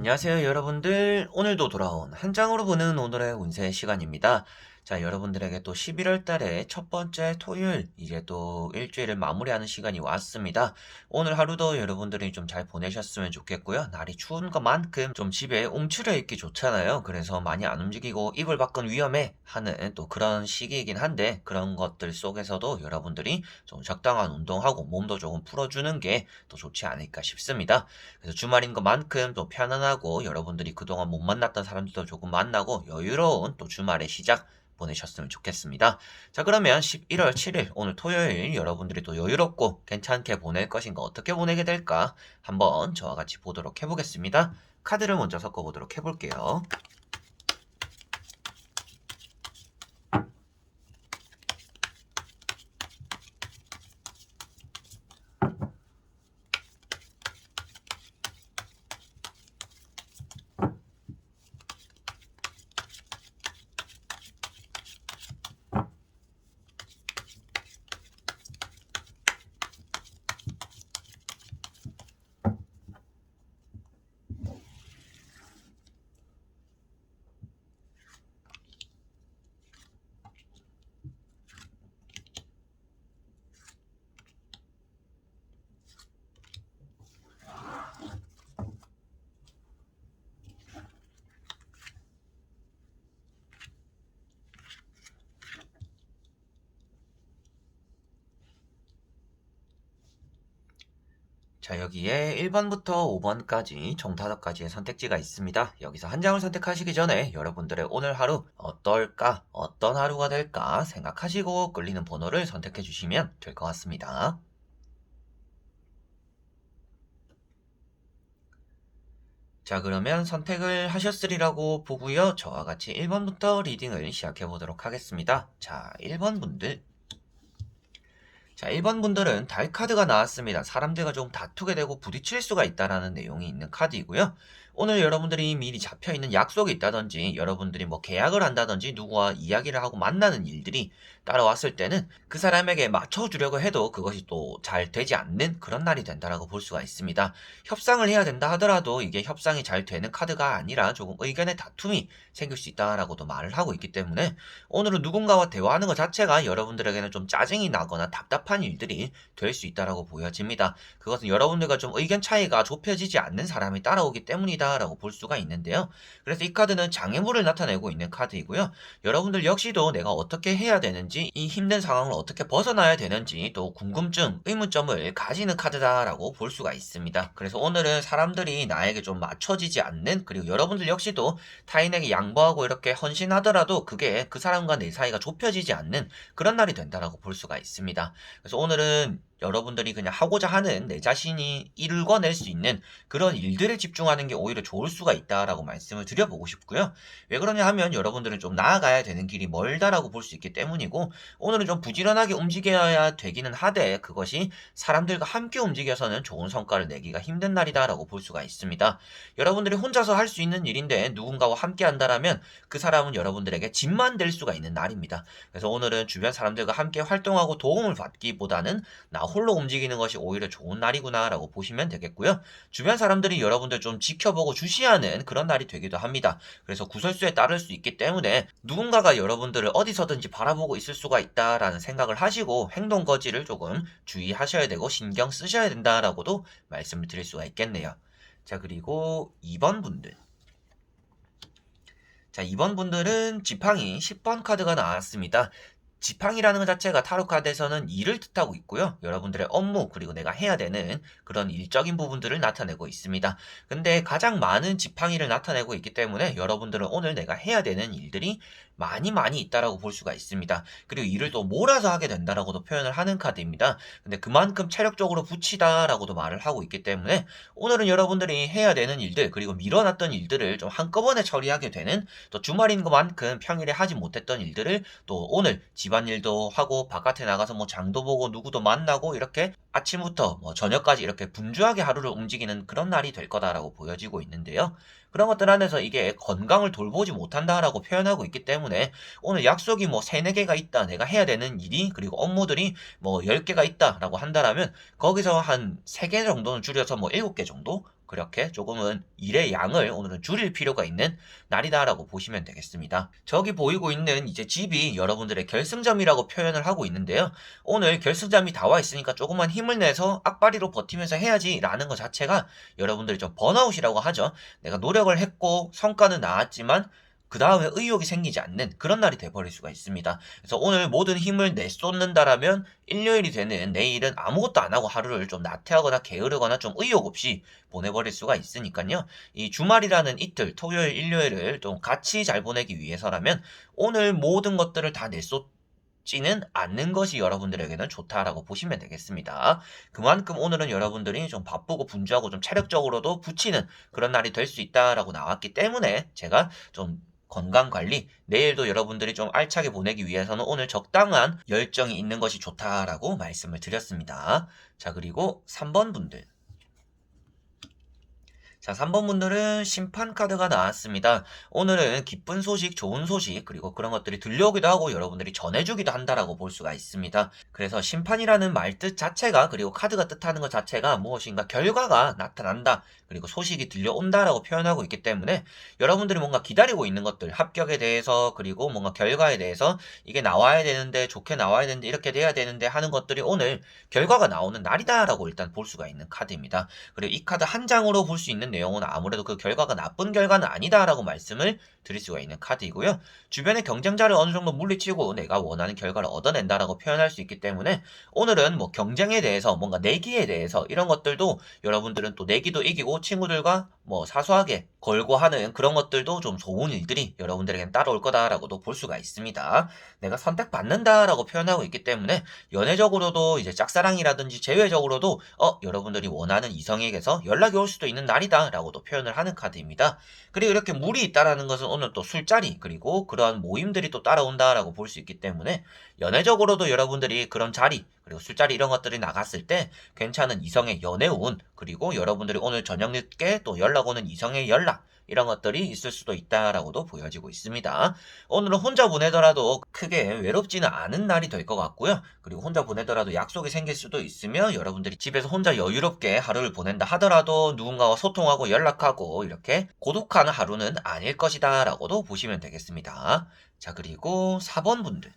안녕하세요 여러분들. 오늘도 돌아온 한 장으로 보는 오늘의 운세 시간입니다 자 여러분들에게 또 11월 달에 첫 번째 토요일 이제 또 일주일을 마무리하는 시간이 왔습니다. 오늘 하루도 여러분들이 좀 잘 보내셨으면 좋겠고요. 날이 추운 것만큼 좀 집에 움츠려 있기 좋잖아요. 그래서 많이 안 움직이고 이불 밖은 위험해 하는 또 그런 시기이긴 한데 그런 것들 속에서도 여러분들이 좀 적당한 운동하고 몸도 조금 풀어주는 게더 좋지 않을까 싶습니다. 그래서 주말인 것만큼 좀 편안하고 여러분들이 그동안 못 만났던 사람들도 조금 만나고 여유로운 또 주말의 시작 보내셨으면 좋겠습니다. 자, 그러면 11월 7일 오늘 토요일 여러분들이 또 여유롭고 괜찮게 보낼 것인가 어떻게 보내게 될까 한번 저와 같이 보도록 해보겠습니다. 카드를 먼저 섞어보도록 해볼게요. 자, 여기에 1번부터 5번까지 총 5가지의 선택지가 있습니다. 여기서 한 장을 선택하시기 전에 여러분들의 오늘 하루 어떨까, 어떤 하루가 될까 생각하시고 끌리는 번호를 선택해 주시면 될 것 같습니다. 자, 그러면 선택을 하셨으리라고 보고요. 저와 같이 1번부터 리딩을 시작해 보도록 하겠습니다. 자, 1번 분들. 자, 1번 분들은 달 카드가 나왔습니다. 사람들과 좀 다투게 되고 부딪힐 수가 있다라는 내용이 있는 카드이고요. 오늘 여러분들이 미리 잡혀 있는 약속이 있다든지 여러분들이 뭐 계약을 한다든지 누구와 이야기를 하고 만나는 일들이 따라왔을 때는 그 사람에게 맞춰주려고 해도 그것이 또 잘 되지 않는 그런 날이 된다라고 볼 수가 있습니다. 협상을 해야 된다 하더라도 이게 협상이 잘 되는 카드가 아니라 조금 의견의 다툼이 생길 수 있다라고도 말을 하고 있기 때문에 오늘은 누군가와 대화하는 것 자체가 여러분들에게는 좀 짜증이 나거나 답답한 일들이 될 수 있다라고 보여집니다. 그것은 여러분들과 좀 의견 차이가 좁혀지지 않는 사람이 따라오기 때문이다 라고 볼 수가 있는데요. 그래서 이 카드는 장애물을 나타내고 있는 카드이고요. 여러분들 역시도 내가 어떻게 해야 되는지 이 힘든 상황을 어떻게 벗어나야 되는지 또 궁금증, 의문점을 가지는 카드다라고 볼 수가 있습니다. 그래서 오늘은 사람들이 나에게 좀 맞춰지지 않는 그리고 여러분들 역시도 타인에게 양보하고 이렇게 헌신하더라도 그게 그 사람과 내 사이가 좁혀지지 않는 그런 날이 된다라고 볼 수가 있습니다. 그래서 오늘은 여러분들이 그냥 하고자 하는 내 자신이 이룰궈낼 수 있는 그런 일들에 집중하는 게 오히려 좋을 수가 있다라고 말씀을 드려보고 싶고요. 왜 그러냐 하면 여러분들은 좀 나아가야 되는 길이 멀다라고 볼 수 있기 때문이고 오늘은 좀 부지런하게 움직여야 되기는 하되 그것이 사람들과 함께 움직여서는 좋은 성과를 내기가 힘든 날이다라고 볼 수가 있습니다. 여러분들이 혼자서 할 수 있는 일인데 누군가와 함께 한다라면 그 사람은 여러분들에게 짐만 될 수가 있는 날입니다. 그래서 오늘은 주변 사람들과 함께 활동하고 도움을 받기보다는 나 홀로 움직이는 것이 오히려 좋은 날이구나라고 보시면 되겠고요. 주변 사람들이 여러분들 좀 지켜보고 주시하는 그런 날이 되기도 합니다. 그래서 구설수에 따를 수 있기 때문에 누군가가 여러분들을 어디서든지 바라보고 있을 수가 있다라는 생각을 하시고 행동 거지를 조금 주의하셔야 되고 신경 쓰셔야 된다라고도 말씀을 드릴 수가 있겠네요. 자, 그리고 2번 분들. 자, 2번 분들은 지팡이 10번 카드가 나왔습니다. 지팡이라는 것 자체가 타로 카드에서는 일을 뜻하고 있고요. 여러분들의 업무 그리고 내가 해야 되는 그런 일적인 부분들을 나타내고 있습니다. 근데 가장 많은 지팡이를 나타내고 있기 때문에 여러분들은 오늘 내가 해야 되는 일들이 많이 많이 있다라고 볼 수가 있습니다. 그리고 일을 또 몰아서 하게 된다라고도 표현을 하는 카드입니다. 근데 그만큼 체력적으로 붙이다라고도 말을 하고 있기 때문에 오늘은 여러분들이 해야 되는 일들 그리고 밀어놨던 일들을 좀 한꺼번에 처리하게 되는 또 주말인 것만큼 평일에 하지 못했던 일들을 또 오늘 집안일도 하고 바깥에 나가서 뭐 장도 보고 누구도 만나고 이렇게 아침부터 뭐 저녁까지 이렇게 분주하게 하루를 움직이는 그런 날이 될 거다라고 보여지고 있는데요. 그런 것들 안에서 이게 건강을 돌보지 못한다라고 표현하고 있기 때문에 오늘 약속이 뭐 3, 4개가 있다. 내가 해야 되는 일이 그리고 업무들이 뭐 10개가 있다라고 한다라면 거기서 한 3개 정도는 줄여서 뭐 7개 정도 그렇게 조금은 일의 양을 오늘은 줄일 필요가 있는 날이다라고 보시면 되겠습니다. 저기 보이고 있는 이제 집이 여러분들의 결승점이라고 표현을 하고 있는데요. 오늘 결승점이 다 와 있으니까 조금만 힘을 내서 악바리로 버티면서 해야지라는 것 자체가 여러분들이 좀 번아웃이라고 하죠. 내가 노력을 했고 성과는 나왔지만 그 다음에 의욕이 생기지 않는 그런 날이 돼버릴 수가 있습니다. 그래서 오늘 모든 힘을 내쏟는다라면 일요일이 되는 내일은 아무것도 안 하고 하루를 좀 나태하거나 게으르거나 좀 의욕 없이 보내버릴 수가 있으니까요. 이 주말이라는 이틀, 토요일, 일요일을 좀 같이 잘 보내기 위해서라면 오늘 모든 것들을 다 내쏟 지는 않는 것이 여러분들에게는 좋다라고 보시면 되겠습니다. 그만큼 오늘은 여러분들이 좀 바쁘고 분주하고 좀 체력적으로도 붙이는 그런 날이 될 수 있다라고 나왔기 때문에 제가 좀 건강 관리, 내일도 여러분들이 좀 알차게 보내기 위해서는 오늘 적당한 열정이 있는 것이 좋다라고 말씀을 드렸습니다. 자, 그리고 3번 분들. 자, 3번 분들은 심판 카드가 나왔습니다. 오늘은 기쁜 소식, 좋은 소식, 그리고 그런 것들이 들려오기도 하고 여러분들이 전해주기도 한다라고 볼 수가 있습니다. 그래서 심판이라는 말뜻 자체가, 그리고 카드가 뜻하는 것 자체가 무엇인가 결과가 나타난다, 그리고 소식이 들려온다라고 표현하고 있기 때문에 여러분들이 뭔가 기다리고 있는 것들, 합격에 대해서, 그리고 뭔가 결과에 대해서 이게 나와야 되는데, 좋게 나와야 되는데, 이렇게 돼야 되는데 하는 것들이 오늘 결과가 나오는 날이다라고 일단 볼 수가 있는 카드입니다. 그리고 이 카드 한 장으로 볼 수 있는 내용은 아무래도 그 결과가 나쁜 결과는 아니다라고 말씀을 드릴 수가 있는 카드이고요. 주변의 경쟁자를 어느 정도 물리치고 내가 원하는 결과를 얻어낸다라고 표현할 수 있기 때문에 오늘은 뭐 경쟁에 대해서 뭔가 내기에 대해서 이런 것들도 여러분들은 또 내기도 이기고 친구들과 뭐 사소하게 걸고 하는 그런 것들도 좀 좋은 일들이 여러분들에겐 따라올 거다라고도 볼 수가 있습니다. 내가 선택받는다라고 표현하고 있기 때문에 연애적으로도 이제 짝사랑이라든지 재회적으로도 어 여러분들이 원하는 이성에게서 연락이 올 수도 있는 날이다라고도 표현을 하는 카드입니다. 그리고 이렇게 물이 있다라는 것은 오늘 또 술자리 그리고 그러한 모임들이 또 따라온다라고 볼 수 있기 때문에 연애적으로도 여러분들이 그런 자리 그리고 술자리 이런 것들이 나갔을 때 괜찮은 이성의 연애운 그리고 여러분들이 오늘 저녁 늦게 또 연락 오는 이성의 연락 이런 것들이 있을 수도 있다라고도 보여지고 있습니다. 오늘은 혼자 보내더라도 크게 외롭지는 않은 날이 될 것 같고요. 그리고 혼자 보내더라도 약속이 생길 수도 있으며 여러분들이 집에서 혼자 여유롭게 하루를 보낸다 하더라도 누군가와 소통하고 연락하고 이렇게 고독한 하루는 아닐 것이다 라고도 보시면 되겠습니다. 자 그리고 4번 분들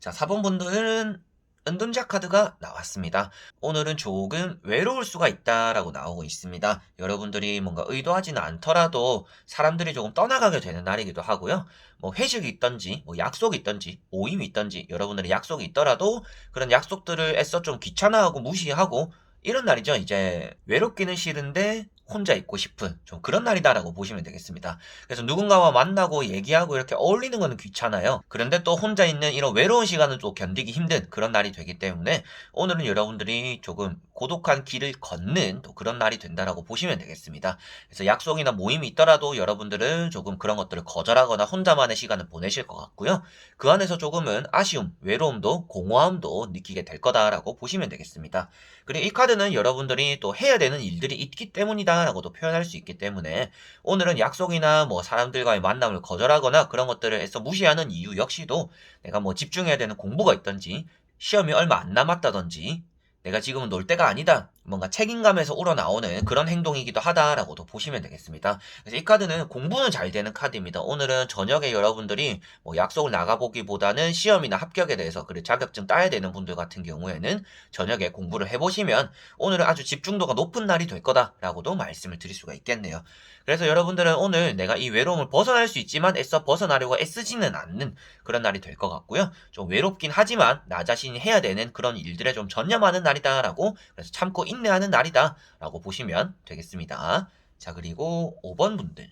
자 4번 분들은 은둔자 카드가 나왔습니다. 오늘은 조금 외로울 수가 있다라고 나오고 있습니다. 여러분들이 뭔가 의도하지는 않더라도 사람들이 조금 떠나가게 되는 날이기도 하고요. 뭐 회식이 있던지, 뭐 약속이 있던지, 모임이 있던지, 여러분들이 약속이 있더라도 그런 약속들을 애써 좀 귀찮아하고 무시하고 이런 날이죠. 이제 외롭기는 싫은데 혼자 있고 싶은 좀 그런 날이다라고 보시면 되겠습니다. 그래서 누군가와 만나고 얘기하고 이렇게 어울리는 거는 귀찮아요. 그런데 또 혼자 있는 이런 외로운 시간은 또 견디기 힘든 그런 날이 되기 때문에 오늘은 여러분들이 조금 고독한 길을 걷는 또 그런 날이 된다라고 보시면 되겠습니다. 그래서 약속이나 모임이 있더라도 여러분들은 조금 그런 것들을 거절하거나 혼자만의 시간을 보내실 것 같고요. 그 안에서 조금은 아쉬움, 외로움도 공허함도 느끼게 될 거다라고 보시면 되겠습니다. 그리고 이 카드는 여러분들이 또 해야 되는 일들이 있기 때문이다 라고도 표현할 수 있기 때문에 오늘은 약속이나 뭐 사람들과의 만남을 거절하거나 그런 것들을 애써 무시하는 이유 역시도 내가 뭐 집중해야 되는 공부가 있던지 시험이 얼마 안 남았다던지 내가 지금은 놀 때가 아니다. 뭔가 책임감에서 우러나오는 그런 행동이기도 하다라고도 보시면 되겠습니다. 그래서 이 카드는 공부는 잘 되는 카드입니다. 오늘은 저녁에 여러분들이 뭐 약속을 나가보기보다는 시험이나 합격에 대해서 그리고 자격증 따야 되는 분들 같은 경우에는 저녁에 공부를 해보시면 오늘은 아주 집중도가 높은 날이 될 거다라고도 말씀을 드릴 수가 있겠네요. 그래서 여러분들은 오늘 내가 이 외로움을 벗어날 수 있지만 애써 벗어나려고 애쓰지는 않는 그런 날이 될 것 같고요. 좀 외롭긴 하지만 나 자신이 해야 되는 그런 일들에 좀 전념하는 날이다라고 그래서 참고 인내하는 날이다 라고 보시면 되겠습니다. 자 그리고 5번 분들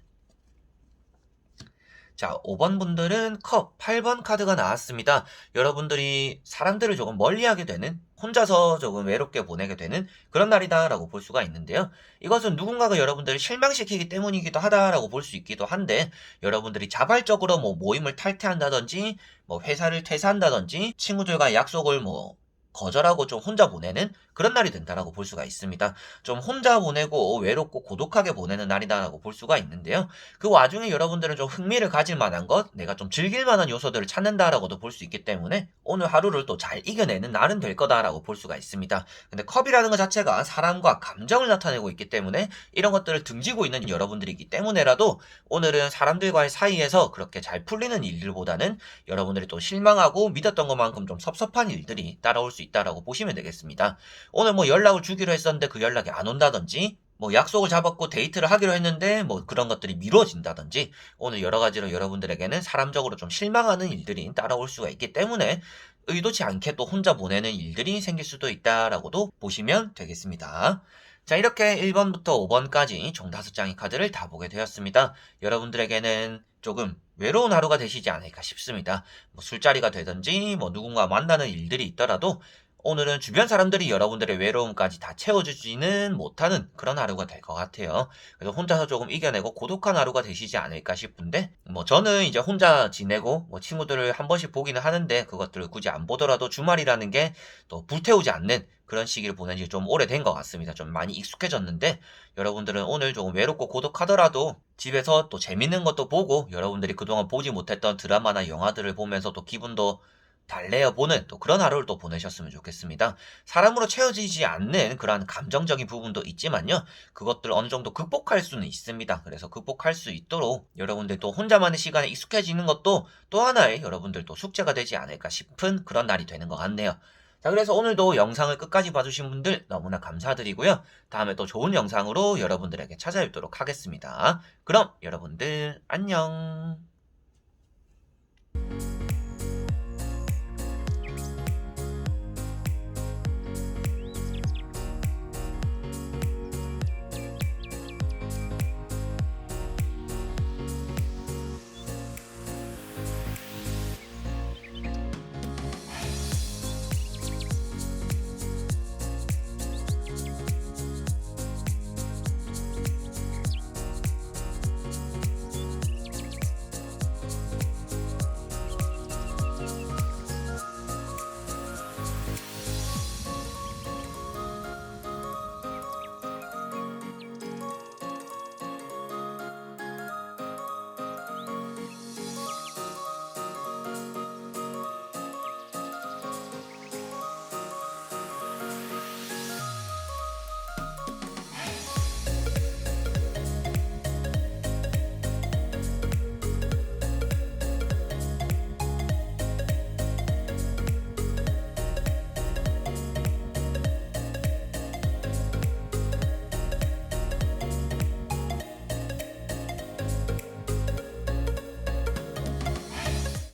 자, 5번 분들은 컵 8번 카드가 나왔습니다. 여러분들이 사람들을 조금 멀리하게 되는 혼자서 조금 외롭게 보내게 되는 그런 날이다라고 볼 수가 있는데요. 이것은 누군가가 여러분들을 실망시키기 때문이기도 하다라고 볼 수 있기도 한데 여러분들이 자발적으로 뭐 모임을 탈퇴한다든지 뭐 회사를 퇴사한다든지 친구들과 약속을 뭐 거절하고 좀 혼자 보내는 그런 날이 된다라고 볼 수가 있습니다. 좀 혼자 보내고 외롭고 고독하게 보내는 날이다라고 볼 수가 있는데요. 그 와중에 여러분들은 좀 흥미를 가질 만한 것, 내가 좀 즐길 만한 요소들을 찾는다라고도 볼 수 있기 때문에 오늘 하루를 또 잘 이겨내는 날은 될 거다라고 볼 수가 있습니다. 근데 컵이라는 것 자체가 사람과 감정을 나타내고 있기 때문에 이런 것들을 등지고 있는 여러분들이기 때문에라도 오늘은 사람들과의 사이에서 그렇게 잘 풀리는 일들보다는 여러분들이 또 실망하고 믿었던 것만큼 좀 섭섭한 일들이 따라올 수 있다라고 보시면 되겠습니다. 오늘 뭐 연락을 주기로 했었는데 그 연락이 안 온다든지 뭐 약속을 잡았고 데이트를 하기로 했는데 뭐 그런 것들이 미뤄진다든지 오늘 여러 가지로 여러분들에게는 사람적으로 좀 실망하는 일들이 따라올 수가 있기 때문에 의도치 않게 또 혼자 보내는 일들이 생길 수도 있다라고도 보시면 되겠습니다. 자, 이렇게 1번부터 5번까지 총 5장의 카드를 다 보게 되었습니다. 여러분들에게는 조금 외로운 하루가 되시지 않을까 싶습니다. 뭐 술자리가 되든지 뭐 누군가 만나는 일들이 있더라도 오늘은 주변 사람들이 여러분들의 외로움까지 다 채워주지는 못하는 그런 하루가 될 것 같아요. 그래서 혼자서 조금 이겨내고 고독한 하루가 되시지 않을까 싶은데, 뭐 저는 이제 혼자 지내고 뭐 친구들을 한 번씩 보기는 하는데 그것들을 굳이 안 보더라도 주말이라는 게 또 불태우지 않는 그런 시기를 보낸 지 좀 오래된 것 같습니다. 좀 많이 익숙해졌는데 여러분들은 오늘 조금 외롭고 고독하더라도 집에서 또 재밌는 것도 보고 여러분들이 그동안 보지 못했던 드라마나 영화들을 보면서 또 기분도 달래어 보는 또 그런 하루를 또 보내셨으면 좋겠습니다. 사람으로 채워지지 않는 그러한 감정적인 부분도 있지만요. 그것들 어느 정도 극복할 수는 있습니다. 그래서 극복할 수 있도록 여러분들 또 혼자만의 시간에 익숙해지는 것도 또 하나의 여러분들 또 숙제가 되지 않을까 싶은 그런 날이 되는 것 같네요. 자, 그래서 오늘도 영상을 끝까지 봐주신 분들 너무나 감사드리고요. 다음에 또 좋은 영상으로 여러분들에게 찾아뵙도록 하겠습니다. 그럼 여러분들 안녕.